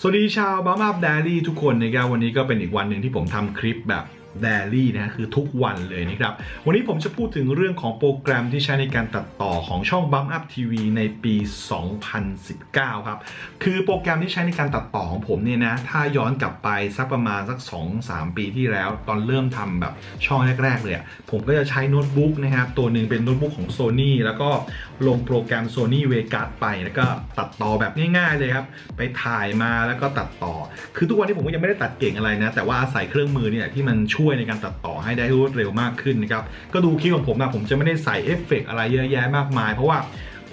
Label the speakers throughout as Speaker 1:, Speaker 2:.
Speaker 1: สวัสดีชาวบัมอัพ d ดลี่ทุกคนนะครับวันนี้ก็เป็นอีกวันหนึ่งที่ผมทำคลิปแบบ d ดลี่นะคือทุกวันเลยนะครับ วันนี้ผมจะพูดถึงเรื่องของโปรแกรมที่ใช้ในการตัดต่อของช่อง Bump Up TV ในปี 2019 ครับ คือโปรแกรมที่ใช้ในการตัดต่อของผมเนี่ยนะ ถ้าย้อนกลับไปสักประมาณสัก 2-3 ปีที่แล้ว ตอนเริ่มทำแบบช่องแรก ๆ เลยผมก็จะใช้โน้ตบุ๊กนะครับ ตัวหนึ่งเป็นโน้ตบุ๊กของ Sony แล้วก็ลงโปรแกรม Sony Vegas ไป แล้วก็ตัดต่อแบบง่าย ๆ เลยครับ ไปถ่ายมาแล้วก็ตัดต่อ คือทุกวันนี้ผมก็ยังไม่ได้ตัดเก่งอะไรนะ แต่ว่าอาศัยเครื่องมือเนี่ยที่มันช่วยวยในการตัดต่อให้ได้รวดเร็วมากขึ้นนะครับก็ดูคลิปของผมนะผมจะไม่ได้ใส่เอฟเฟกอะไรเยอะแยะมากมาย เพราะว่า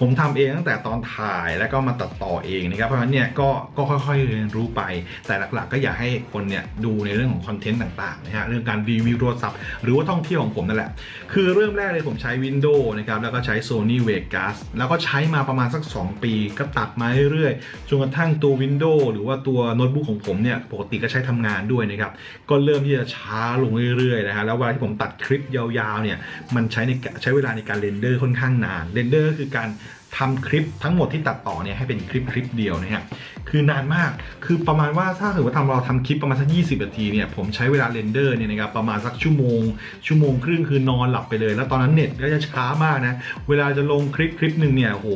Speaker 1: ผมทำเองตั้งแต่ตอนถ่ายแล้วก็มาตัดต่อเองนะครับเพราะฉะนั้นเนี่ยก็ก็ค่อยๆเรียนรู้ไป แต่หลักๆ ก็อยากให้คนเนี่ยดูในเรื่องของคอนเทนต์ต่างๆนะฮะเรื่องการรีวิวโทรศัพท์หรือว่าท่องเที่ยวของผมนั่นแหละ คือเริ่มแรกเลยผมใช้ Windows นะครับแล้วก็ใช้ Sony Vegas แล้วก็ใช้มาประมาณสัก 2 ปี ก็ตัดมาเรื่อยๆจนกระทั่งตัว Windows หรือว่าตัวโน้ตบุ๊กของผมเนี่ยปกติก็ใช้ทำงานด้วยนะครับก็เริ่มที่จะช้าลงเรื่อยๆนะฮะแล้วเวลาที่ผมตัดคลิปยาวๆเนี่ยมันใช้ในใช้เวลาในการเรนเดอร์ค่อนข้างนานเรนเดอร์ก็คือการ ทำคลิปทั้งหมดที่ตัดต่อเนี่ยให้เป็นคลิปคลิปเดียวนะฮะคือนานมากคือประมาณว่าถ้าถือว่าทำเราทำคลิปประมาณสัก20นาทีเนี่ยผมใช้เวลาเรนเดอร์เนี่ยนะครับประมาณสักชั่วโมง ชั่วโมงครึ่งคือนอนหลับไปเลย แล้วตอนนั้นเน็ตก็จะช้ามากนะเวลาจะลงคลิปคลิปหนึ่งเนี่ยโห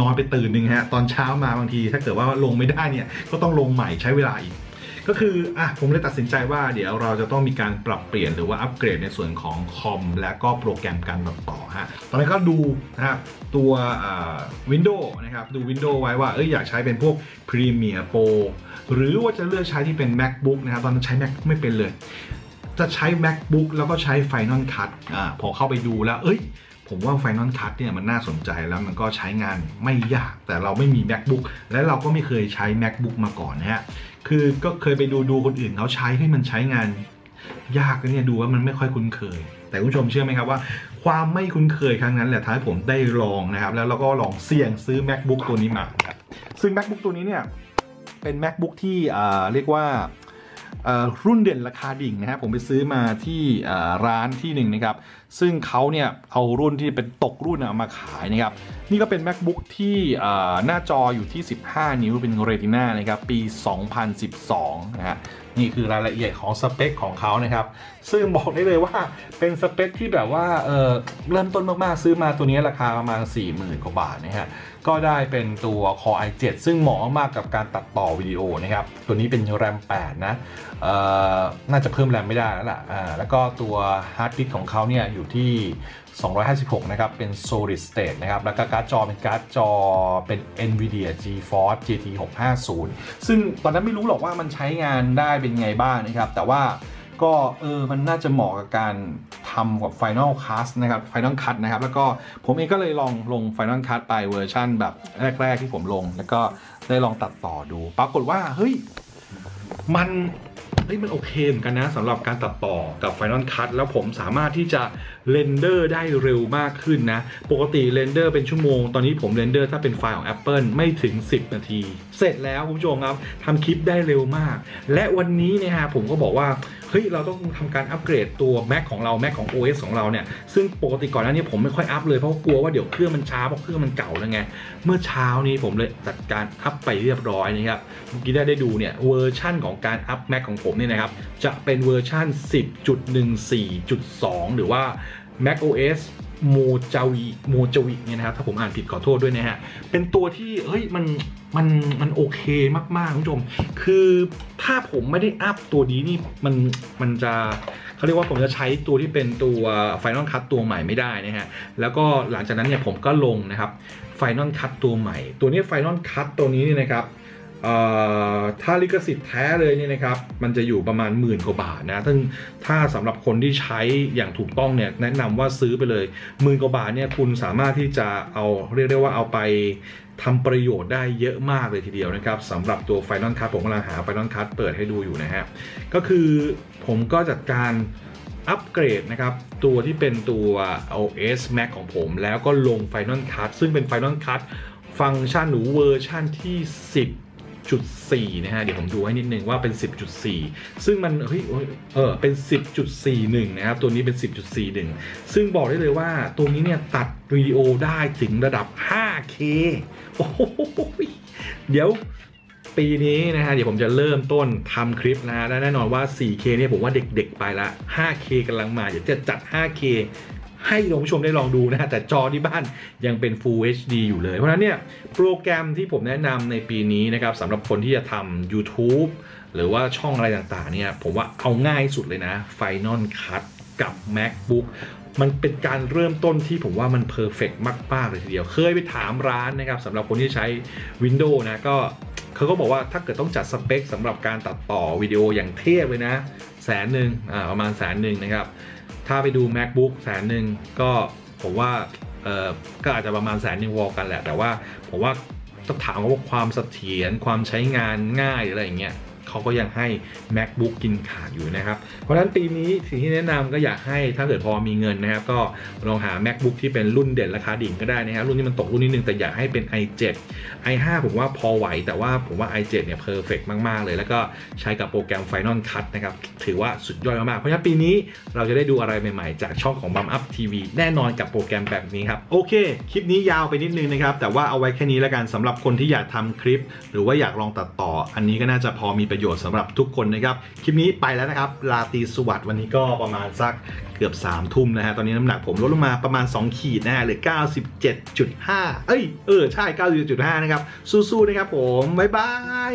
Speaker 1: นอนไปตื่นหนึ่งฮะตอนเช้ามาบางที ถ้าเกิดว่าลงไม่ได้เนี่ยก็ต้องลงใหม่ใช้เวลาอีก ก็คืออะผมเลยตัดสินใจว่าเดี๋ยวเราจะต้องมีการปรับเปลี่ยนหรือว่าอัปเกรดในส่วนของคอมและก็โปรแกรมการตัดต่อฮะตอนนี้ก็ดูนะครับตัววินโดว์นะครับดู Windows ไว้ว่าเอ้ยอยากใช้เป็นพวก Premiere Pro หรือว่าจะเลือกใช้ที่เป็น MacBook นะครับตอนนั้นใช้ Mac ไม่เป็นเลย จะใช้ MacBook แล้วก็ใช้ Final Cut อ่าพอเข้าไปดูแล้วเอ้ย ผมว่า Final Cut เนี่ยมันน่าสนใจแล้วมันก็ใช้งานไม่ยาก แต่เราไม่มี MacBook และเราก็ไม่เคยใช้ MacBook มาก่อนนะฮะคือก็เคยไปดูดูคนอื่นเขาใช้ให้มันใช้งาน ยากเนี่ยดูว่ามันไม่ค่อยคุ้นเคย แต่คุณผู้ชมเชื่อไหมครับว่า ความไม่คุ้นเคยครั้งนั้นแหละทำให้ผมได้ลองนะครับ แล้วเราก็ลองเสี่ยงซื้อ macbook ตัวนี้มาครับซึ่ง macbook ตัวนี้เนี่ยเป็น macbook ที่เรียกว่ารุ่นเด่นราคาดิ่งนะครับผมไปซื้อมาที่ร้านที่หนึ่งนะครับ ซึ่งเขาเนี่ยเอารุ่นที่เป็นตกรุ่นมาขายนะครับ นี่ก็เป็น macbook ที่หน้าจออยู่ที่ 15 นิ้วเป็น retina นะครับ ปี 2012 นะฮะนี่คือรายละเอียดของสเปคของเขานะครับ ซึ่งบอกได้เลยว่าเป็นสเปคที่แบบว่าเเริ่มต้นมากๆ ซื้อมาตัวนี้ราคาประมาณ 40,000 กว่าบาทนะฮะ ก็ได้เป็นตัว Core i7 ซึ่งเหมาะมากกับการตัดต่อวิดีโอนะครับ ตัวนี้เป็น RAM 8 นะน่าจะเพิ่มแรมไม่ได้แล้วล่ะแล้วก็ตัวฮาร์ดดิสก์ของเขาเนี่ยอยู่อยู่ที่ 256 นะครับ เป็น solid state นะครับ แล้วก็การ์ดจอเป็นการ์ดจอเป็น NVIDIA GeForce GT 650 ซึ่งตอนนั้นไม่รู้หรอกว่ามันใช้งานได้เป็นไงบ้างนะครับ แต่ว่าก็เออมันน่าจะเหมาะกับการทำกับ Final Cut นะครับ Final Cut นะครับ แล้วก็ผมเองก็เลยลองลง Final Cut ไปเวอร์ชั่นแบบแรก ๆ ที่ผมลง แล้วก็ได้ลองตัดต่อดู ปรากฏว่าเฮ้ยมัน ฮ้ยมันโอเคเหมือนกันนะสำหรับการตัดต่อกับ Final Cut แล้วผมสามารถที่จะเรนเดอร์ได้เร็วมากขึ้นนะ ปกติเรนเดอร์เป็นชั่วโมง ตอนนี้ผมเรนเดอร์ถ้าเป็นไฟล์ของ Apple ไม่ถึง 10 นาที เสร็จแล้วคุณผู้ชมครับทำคลิปได้เร็วมาก และวันนี้เนี่ยฮะผมก็บอกว่า เฮ้ยเราต้องทำการอัปเกรดตัว Mac ของเรา Mac ของ OS ของเราเนี่ยซึ่งปกติก่อนหน้านี้ผมไม่ค่อยอัปเลยเพราะกลัวว่าเดี๋ยวเครื่องมันช้าเพราะเครื่องมันเก่าแล้วไงเมื่อเช้านี้ผมเลยจัดการอัปไปเรียบร้อยนะครับเมื่อกี้ได้ได้ดูเนี่ยเวอร์ชั่นของการอัป Mac ของผมเนี่ยนะครับจะเป็นเวอร์ชั่น 10.14.2 หรือว่า Mac OS มจาวีโมจาวิเนี่ยนะครับถ้าผมอ่านผิดขอโทษด้วยนะฮะเป็นตัวที่เฮ้ยมันมันมันโอเคมากๆคุณผู้ชม คือถ้าผมไม่ได้อัพตัวนี้นี่มันมันจะเขาเรียกว่าผมจะใช้ตัวที่เป็นตัว Final Cut ตัวใหม่ไม่ได้นะฮะ แล้วก็หลังจากนั้นเนี่ยผมก็ลงนะครับ Final Cut ตัวใหม่ ตัวนี้ Final Cut ตัวนี้เนี่ยนะครับ ถ้าลิขสิทธิ์แท้เลยเนี่ยนะครับ มันจะอยู่ประมาณหมื่นกว่าบาทนะ ซึ่งถ้าสำหรับคนที่ใช้อย่างถูกต้องเนี่ยแนะนำว่าซื้อไปเลยหมื่นกว่าบาทเนี่ยคุณสามารถที่จะเอาเรียกได้ว่าเอาไปทำประโยชน์ได้เยอะมากเลยทีเดียวนะครับสำหรับตัว Final Cut ผมกำลังหา Final Cut เปิดให้ดูอยู่นะฮะ ก็คือผมก็จัดการอัปเกรดนะครับ ตัวที่เป็นตัว OS Mac ของผม แล้วก็ลง Final Cut ซึ่งเป็น Final Cut ฟังก์ชันหรือเวอร์ชันที่ 10 10.4 นะฮะ เดี๋ยวผมดูให้นิดนึงว่าเป็น 10.4 ซึ่งมันเฮ้ยเออเป็น 10.41 นะครับ ตัวนี้เป็น 10.41 ซึ่งบอกได้เลยว่าตัวนี้เนี่ย ตัดวิดีโอได้ถึงระดับ 5K โอ้โหเดี๋ยวปีนี้นะฮะเดี๋ยวผมจะเริ่มต้นทำคลิปนะฮะและแน่นอนว่า 4K เนี่ยผมว่าเด็กๆไปละ 5K กำลังมา เดี๋ยวจะจัด 5K ให้คุณผู้ชมได้ลองดูนะฮะแต่จอที่บ้านยังเป็น Full HD อยู่เลย เพราะฉะนั้นเนี่ยโปรแกรมที่ผมแนะนำในปีนี้นะครับสำหรับคนที่จะทำ YouTube หรือว่าช่องอะไรต่างๆเนี่ยผมว่าเอาง่ายสุดเลยนะ Final Cut กับ MacBook มันเป็นการเริ่มต้นที่ผมว่ามันเพอร์เฟกมาก ๆ เลยทีเดียว เคยไปถามร้านนะครับสำหรับคนที่ใช้ Windows นะก็เขาก็บอกว่าถ้าเกิดต้องจัดสเปคสำหรับการตัดต่อวิดีโออย่างเทพเลยนะ แสนหนึ่งประมาณแสนหนึ่งนะครับ ถ้าไปดู macbook แสนหนึ่งก็ผมว่าเออก็อาจจะประมาณแสนหนึ่งวอลกันแหละ แต่ว่าผมว่าต้องถามว่าความเสถียรความใช้งานง่ายหรืออะไรอย่างเงี้ย เขาก็ยังให้ macbook กินขาดอยู่นะครับ เพราะฉะนั้นปีนี้สิ่งที่แนะนำก็อยากให้ถ้าเกิดพอมีเงินนะครับ ก็ลองหา macbook ที่เป็นรุ่นเด่นราคาดิ่งก็ได้นะครับ รุ่นนี้มันตกรุ่นนิดนึงแต่อยากให้เป็น i7 i5 ผมว่าพอไหว แต่ว่าผมว่า i7 เนี่ยเพอร์เฟกมากๆเลย แล้วก็ใช้กับโปรแกรม Final Cut นะครับถือว่าสุดยอดมากๆเพราะฉะนั้นปีนี้เราจะได้ดูอะไรใหม่ๆ จากช่องของ Bum Up TV แน่นอนกับโปรแกรมแบบนี้ครับโอเค คลิปนี้ยาวไปนิดนึงนะครับแต่ว่าเอาไว้แค่นี้แล้วกันสำหรับคนที่อยากทำคลิป หรือว่าอยากลองตัดต่อ อันนี้ก็น่าจะพอมีประโยชน์สำหรับทุกคนนะครับ คลิปนี้ไปแล้วนะครับลาตีสวัสดิ์วันนี้ก็ประมาณสักเกือบ3ามทุ่มนะฮะตอนนี้น้ำหนักผมลดลงมาประมาณ 2 ขีดนะฮะเหลือ 97.5 เอ้ยเออใช่ 97.5 นะครับ สู้ๆนะครับผม บ๊ายบาย